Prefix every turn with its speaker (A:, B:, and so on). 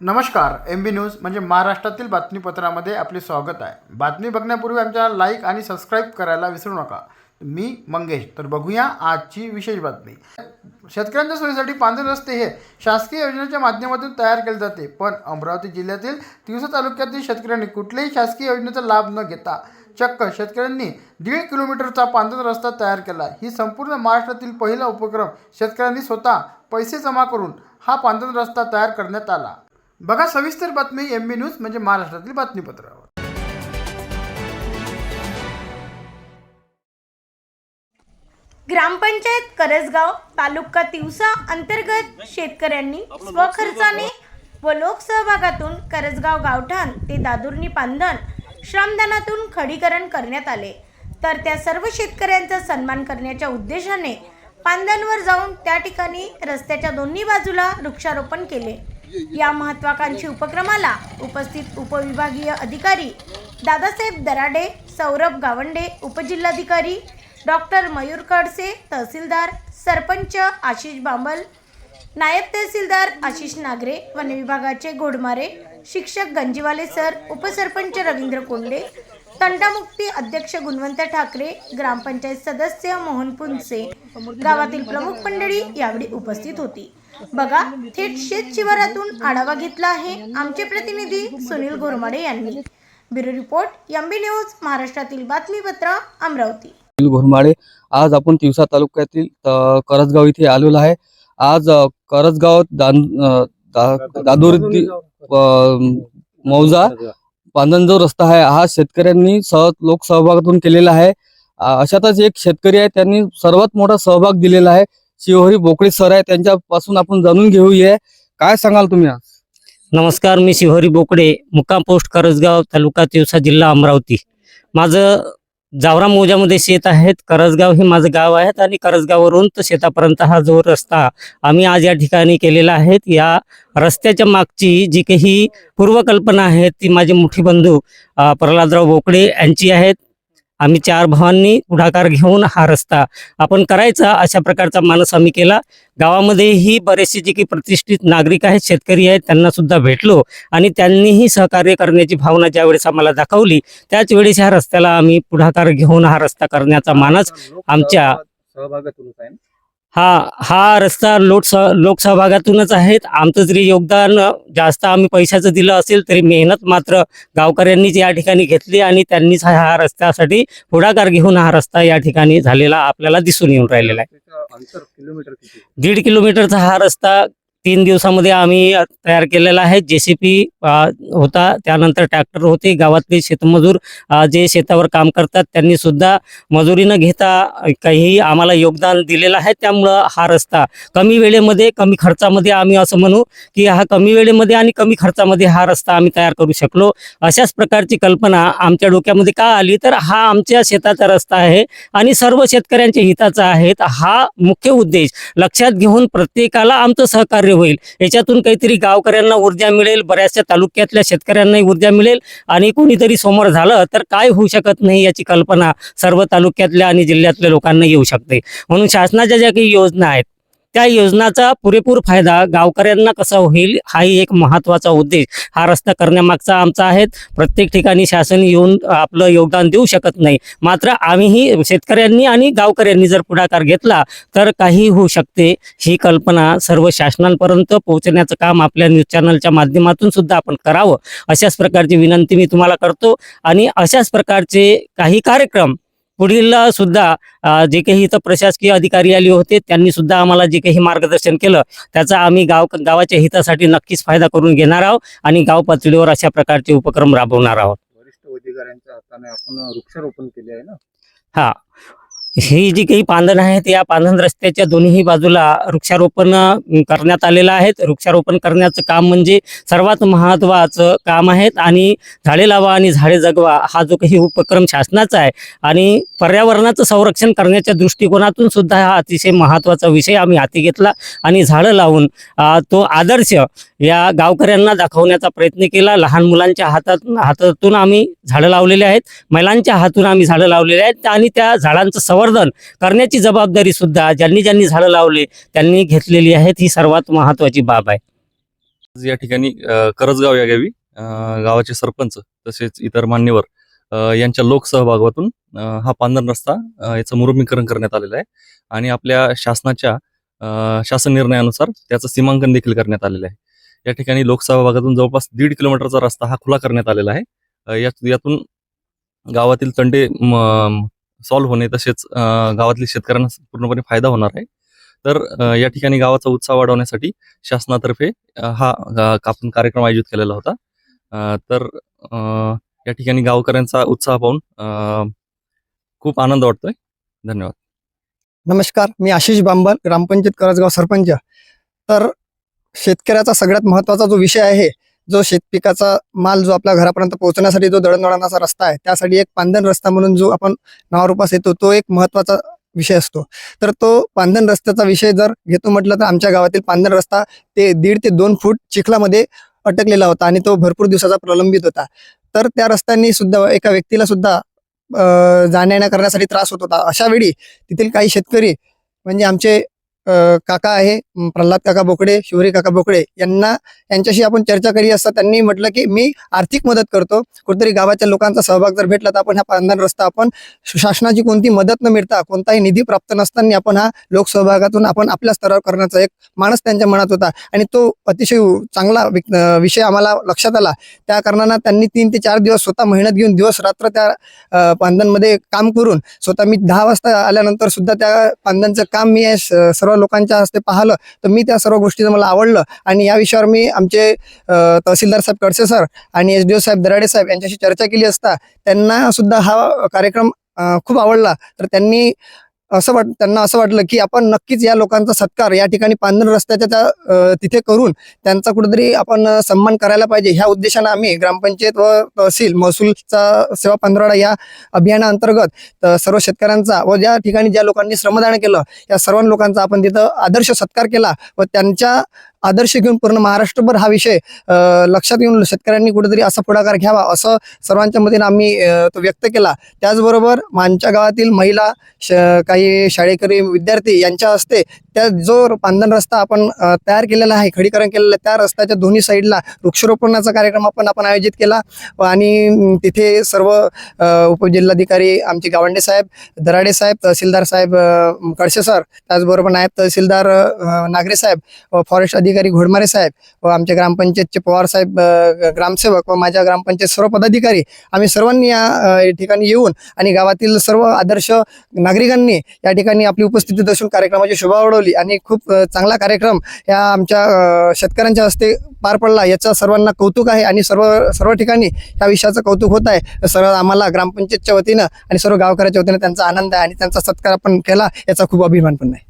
A: नमस्कार एम बी न्यूज म्हणजे महाराष्ट्रातील बातमीपत्रामध्ये आपले स्वागत आहे. बातमी बघण्यापूर्वी आमच्या लाईक आणि सबस्क्राईब करायला विसरू नका. मी मंगेश तर बघूया आजची विशेष बातमी. शेतकऱ्यांच्या सोयीसाठी पांढरे रस्ते हे शासकीय योजनेच्या माध्यमातून तयार केले जाते. पण अमरावती जिल्ह्यातील तिवसा तालुक्यातील शेतकऱ्यांनी कुठल्याही शासकीय योजनेचा लाभ न घेता चक्क शेतकऱ्यांनी दीड किलोमीटरचा पांढरा रस्ता तयार केला. ही संपूर्ण महाराष्ट्रातील पहिला उपक्रम शेतकऱ्यांनी स्वतः पैसे जमा करून हा पांढरा रस्ता तयार करण्यात आला. बघा सविस्तर बातमी एम बी न्यूज म्हणजे महाराष्ट्रातील बातमीपत्रावर.
B: ग्रामपंचायत करसगाव तालुका तिवसा अंतर्गत शेतकऱ्यांनी स्वखर्चाने व लोकसहभागातून करसगाव गावठाण ते दादुर्णी पांधन श्रमदानातून खडीकरण करण्यात आले. तर त्या सर्व शेतकऱ्यांचा सन्मान करण्याच्या उद्देशाने पांधनवर जाऊन त्या ठिकाणी रस्त्याच्या दोन्ही बाजूला वृक्षारोपण केले. या महत्वाकांक्षी उपक्रमाला उपस्थित उपविभागीय अधिकारी दादासाहेब दराडे सौरभ गावंडे उपजिल्हाधिकारी डॉक्टर मयूर खडसे तहसीलदार सरपंच आशिष बांबल नायब तहसीलदार आशिष नागरे वन विभागाचे घोडमारे शिक्षक गंजीवाले सर उपसरपंच रवींद्र कोंडे तंटामुक्ती अध्यक्ष गुणवंत ठाकरे ग्रामपंचायत सदस्य मोहन पुंसे गावातील प्रमुख मंडळी यावेळी उपस्थित होती. बघा थेट शेत शिवारातून आढावा घेतला आहे आमचे प्रतिनिधी सुनील गोरमाडे यांनी. ब्युरो रिपोर्ट एमबी न्यूज महाराष्ट्रातील बातमीपत्र अमरावती.
C: सुनील घोरमाडे आज आपण तिवसा तालुक्यातील करजगाव इथे आलेलो आहे. आज करजगाव दादोरी मौजा पांदन जो रस्ता आहे. हा शेतकऱ्यांनी सह लोकसहभागातून केलेला आहे. अशातच एक शेतकरी आहे त्यांनी सर्वात मोठा सहभाग दिलेला आहे. शिवहरी बोकडे सर आहे त्यांच्यापासून आपण जाणून घेऊया. काय सांगाल तुम्ही आज?
D: नमस्कार मी शिवहरी बोकडे मुक्काम पोस्ट करजगाव तालुका तिवसा जिल्हा अमरावती. माझं जावरा मोजामध्ये शेत आहेत करजगाव हे माझं गाव आहेत आणि करजगाववरून तर शेतापर्यंत हा जो रस्ता आम्ही आज या ठिकाणी केलेला आहे या रस्त्याच्या मागची जी काही पूर्वकल्पना आहे ती माझे मोठी बंधू प्रल्हादराव बोकडे यांची आहेत. आम्ही चार भावांनी पुढाकार घेऊन हा रस्ता आपण करायचा अशा प्रकारचा मानस आम्ही केला. गावामध्येही बरेचसे जे काही प्रतिष्ठित नागरिक आहेत शेतकरी आहेत त्यांना सुद्धा भेटलो आणि त्यांनीही सहकार्य करण्याची भावना ज्यावेळेस आम्हाला दाखवली त्याच वेळेस ह्या रस्त्याला आम्ही पुढाकार घेऊन हा रस्ता करण्याचा मानस आमच्या-
C: सहभागातून
D: हा हा रस्ता लोक लोकसहभागातूनच आहेत. आमचं जरी योगदान जास्त आम्ही पैशाचं दिलं असेल तरी मेहनत मात्र गावकऱ्यांनीच या ठिकाणी घेतली आणि त्यांनीच हा रस्त्यासाठी पुढाकार घेऊन हा रस्ता या ठिकाणी झालेला आपल्याला दिसून येऊन राहिलेला आहे. दीड किलोमीटरचा हा रस्ता तीन दिवसामध्ये आम्ही तयार केलेला आहे. जे सी पी होता. त्यानंतर ट्रॅक्टर होते. गावातले शेतमजूर जे शेतावर काम करतात त्यांनी सुद्धा मजुरी न घेता काही आम्हाला योगदान दिलेलं आहे. त्यामुळं हा रस्ता कमी वेळेमध्ये कमी खर्चामध्ये आम्ही असं म्हणू की हा कमी वेळेमध्ये आणि कमी खर्चामध्ये हा रस्ता आम्ही तयार करू शकलो. अशाच प्रकारची कल्पना आमच्या डोक्यामध्ये का आली? तर हा आमच्या शेताचा रस्ता आहे आणि सर्व शेतकऱ्यांच्या हिताचा आहे हा मुख्य उद्देश. लक्षात घेऊन प्रत्येकाला आमचं सहकार्य होईल. याच्यातून काहीतरी गावकऱ्यांना ऊर्जा मिळेल बऱ्याचशा तालुक्यातल्या शेतकऱ्यांनाही ऊर्जा मिळेल आणि कोणीतरी समोर झालं तर काय होऊ शकत नाही याची कल्पना सर्व तालुक्यातल्या आणि जिल्ह्यातल्या लोकांना येऊ शकते. म्हणून शासनाच्या ज्या काही योजना आहेत त्या योजनाचा पुरेपूर फायदा गावकऱ्यांना कसा होईल हाही एक महत्त्वाचा उद्देश. हा रस्ता करण्यामागचा आमचा आहे. प्रत्येक ठिकाणी शासन येऊन आपलं योगदान देऊ शकत नाही. मात्र आम्हीही शेतकऱ्यांनी आणि गावकऱ्यांनी जर पुढाकार घेतला तर काही होऊ शकते. ही कल्पना सर्व शासनांपर्यंत पोहोचण्याचं काम आपल्या न्यूज चॅनलच्या माध्यमातून सुद्धा आपण करावं. अशाच प्रकारची विनंती मी तुम्हाला करतो. आणि अशाच प्रकारचे काही कार्यक्रम पुढील सुद्धा जे काही इथं प्रशासकीय अधिकारी आले होते त्यांनी सुद्धा आम्हाला जे काही मार्गदर्शन केलं त्याचा आम्ही गाव गावाच्या हितासाठी नक्कीच फायदा करून घेणार आहोत आणि गाव पातळीवर अशा प्रकारचे उपक्रम राबवणार आहोत.
C: वरिष्ठ अधिकाऱ्यांच्या हाताने आपण वृक्षारोपण केले आहे ना?
D: हा. ही जी काही पांधन आहेत या पांधन रस्त्याच्या दोन्ही बाजूला वृक्षारोपण करण्यात आलेलं आहे वृक्षारोपण करण्याचं काम म्हणजे सर्वात महत्त्वाचं काम आहे आणि झाडे लावा आणि झाडे जगवा हा जो काही उपक्रम शासनाचा आहे आणि पर्यावरणाचं संरक्षण करण्याच्या दृष्टिकोनातून सुद्धा हा अतिशय महत्त्वाचा विषय आम्ही हाती घेतला आणि झाडं लावून तो आदर्श या गावकऱ्यांना दाखवण्याचा प्रयत्न केला. लहान मुलांच्या हातात हातातून आम्ही झाडं लावलेले आहेत. महिलांच्या हातून आम्ही झाडं लावलेले आहेत आणि त्या झाडांचं संवर्धन करण्याची जबाबदारी सुद्धा ज्यांनी ज्यांनी झाडं लावले त्यांनी घेतलेली आहे ही सर्वात महत्वाची बाब आहे.
C: या ठिकाणी करजगाव या गावी गावाचे सरपंच तसेच इतर मान्यवर यांच्या लोकसहभागातून हा पांधर रस्ता याचं मुरुमीकरण करण्यात आलेलं आहे. आणि आपल्या शासनाच्या अ, शासन निर्णयानुसार त्याचं सीमांकन देखील करण्यात आलेलं आहे. या ठिकाणी लोकसहभागातून जवळपास दीड किलोमीटरचा रस्ता हा खुला करण्यात आलेला आहे. यातून गावातील तंडे सॉल्व्ह होणे तसेच गावातील शेतकऱ्यांना पूर्णपणे फायदा होणार आहे. तर या ठिकाणी गावाचा उत्साह वाढवण्यासाठी शासनातर्फे हा अ, आपण कार्यक्रम आयोजित केलेला होता. तर या ठिकाणी गावकऱ्यांचा उत्साह पाहून खूप आनंद वाटतोय. धन्यवाद.
E: नमस्कार मी आशिष बांबल ग्रामपंचायत करजगाव सरपंच. तर शेतकऱ्याचा सगळ्यात महत्त्वाचा जो विषय आहे जो शेतपिकाचा माल जो आपल्या घरापर्यंत पोहोचण्यासाठी जो दळणवळणाचा रस्ता आहे त्यासाठी एक पांधन रस्ता म्हणून जो आपण नावारूपास येतो तो एक महत्त्वाचा विषय असतो. तर तो पांधन रस्त्याचा विषय जर घेतो म्हटलं तर आमच्या गावातील पांधन रस्ता ते दीड ते दोन फूट चिखलामध्ये अटकलेला होता आणि तो भरपूर दिवसाचा प्रलंबित होता. तर त्या रस्त्यांनी सुद्धा एका व्यक्तीला सुद्धा जाण्या करण्यासाठी त्रास होत होता. अशा वेळी तेथील काही शेतकरी म्हणजे आमचे काका आहे प्रल्हाद काका बोकडे शिवरी काका बोकडे यांना यांच्याशी आपण चर्चा करी असता त्यांनी म्हटलं की मी आर्थिक मदत करतो. कुठेतरी गावाच्या लोकांचा सहभाग जर भेटला तर आपण हा पांधन रस्ता आपण शासनाची कोणती मदत न मिळता कोणताही निधी प्राप्त नसताना आपण हा लोकसहभागातून आपण आपल्या स्तरावर करण्याचा एक माणस त्यांच्या मनात होता. आणि तो अतिशय चांगला विक- विषय आम्हाला लक्षात आला. त्या कारणानं त्यांनी तीन ते चार दिवस स्वतः मेहनत घेऊन दिवस रात्र त्या पांधनमध्ये काम करून स्वतः मी दहा वाजता आल्यानंतर सुद्धा त्या पांधनचं काम मी स- सर्व लोकांच्या हस्ते पाहिलं तर मी त्या सर्व गोष्टीचं मला आवडलं. आणि या विषयावर मी आमचे तहसीलदार साहेब कडसे सर आणि एस डी ओ साहेब दराडे साहेब यांच्याशी चर्चा केली असता त्यांना सुद्धा हा कार्यक्रम खूप आवडला. तर त्यांनी असं वाट त्यांना असं वाटलं की आपण नक्कीच या लोकांचा सत्कार या ठिकाणी पांढर रस्त्याच्या त्या तिथे करून त्यांचा कुठेतरी आपण सन्मान करायला पाहिजे. ह्या उद्देशानं आम्ही ग्रामपंचायत व तहसील महसूलचा सेवा पंधरवडा या अभियानाअंतर्गत सर्व शेतकऱ्यांचा व ज्या ठिकाणी ज्या लोकांनी श्रमदान केलं या सर्व लोकांचा आपण तिथं आदर्श सत्कार केला व त्यांच्या आदर्श घेऊन पूर्ण महाराष्ट्रभर हा विषय लक्षात घेऊन शेतकऱ्यांनी कुठेतरी असा पुढाकार घ्यावा असं सर्वांच्या मधीन आम्ही तो व्यक्त केला. त्याचबरोबर आमच्या गावातील महिला श काही शाळेकरी विद्यार्थी यांच्या हस्ते त्या जो पांधन रस्ता आपण तयार केलेला आहे खडीकरण केलेलं त्या रस्त्याच्या दोन्ही साईडला वृक्षारोपणाचा कार्यक्रम आपण आपण आयोजित केला. आणि तिथे सर्व उपजिल्हाधिकारी आमचे गावंडे साहेब दराडे साहेब तहसीलदार साहेब कडसे सर त्याचबरोबर नायब तहसीलदार नागरे साहेब फॉरेस्ट अधिकारी अधिकारी घोडमारे साहेब व आमच्या ग्रामपंचायतचे पवार साहेब ग्रामसेवक व माझ्या ग्रामपंचायत सर्व पदाधिकारी आम्ही सर्वांनी या ठिकाणी येऊन आणि गावातील सर्व आदर्श नागरिकांनी या ठिकाणी आपली उपस्थिती दर्शवून कार्यक्रमाची शोभा वाढवली आणि खूप चांगला कार्यक्रम या आमच्या शेतकऱ्यांच्या हस्ते पार पडला. याचा सर्वांना कौतुक आहे आणि सर्व सर्व ठिकाणी या विषयाचं कौतुक होत आहे. सर्व आम्हाला ग्रामपंचायतच्या वतीनं आणि सर्व गावकऱ्याच्या वतीनं त्यांचा आनंद आहे आणि त्यांचा सत्कार आपण केला याचा खूप अभिमान पण आहे.